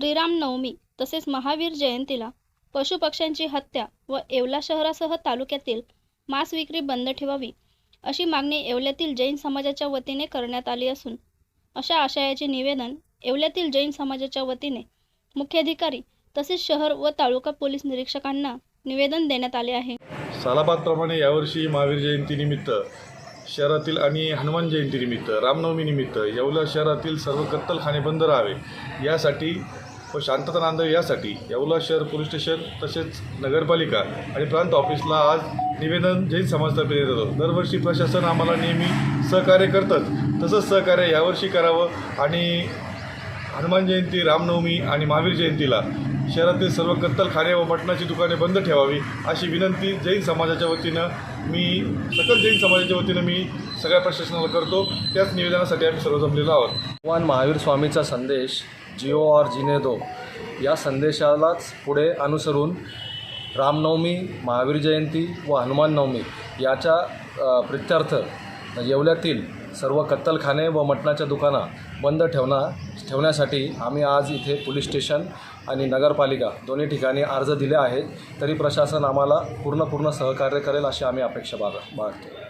श्रीराम नवमी तसेच महावीर जयंतीला पशुपक्ष्यांची हत्या व येवला शहरासह तालुक्यातील मांस विक्री बंद ठेवावी अशी मागणी येवल्यातील जैन समाजाच्या वतीने करण्यात आली असून अशा आशयाचे निवेदन येवल्यातील जैन समाजाच्या वतीने मुख्याधिकारी तसेच शहर व तालुका पोलीस निरीक्षकांना निवेदन देण्यात आले आहे. सालाबादप्रमाणे यावर्षी महावीर जयंतीनिमित्त शहरातील आणि हनुमान जयंतीनिमित्त रामनवमीनिमित्त येवला शहरातील सर्व कत्तलखाने बंद राहावे यासाठी व शांतता नांदावी यासाठी येवला शहर पोलीस स्टेशन तसेच नगरपालिका आणि प्रांत ऑफिसला आज निवेदन जैन समाजतर्फे देत होतो दरवर्षी प्रशासन आम्हाला नेहमी सहकार्य करतात. तसंच सहकार्य यावर्षी करावं आणि हनुमान जयंती रामनवमी आणि महावीर जयंतीला शहरातील सर्व कत्तलखाने व मटणाची दुकाने बंद ठेवावी अशी विनंती जैन समाजाच्या वतीनं मी सकल जैन समाजाच्या वतीनं मी सगळ्या प्रशासनाला करतो. त्याच निवेदनासाठी आम्ही सर्व जमलेलो आहोत. भगवान महावीर स्वामीचा संदेश जिओ और जिने दो. या संदेशालाच पुढे अनुसरून रामनवमी महावीर जयंती व हनुमान नवमी याच्या प्रित्यर्थ येवल्यातील सर्व कत्तलखाने व मटणाच्या दुकाना बंद ठेवणं ठेवण्यासाठी आम्ही आज इथे पोलीस स्टेशन आणि नगरपालिका दोन्ही ठिकाणी अर्ज दिले आहेत. तरी प्रशासन आम्हाला पूर्ण पूर्ण सहकार्य करेल अशी आम्ही अपेक्षा बाग बाळगतो.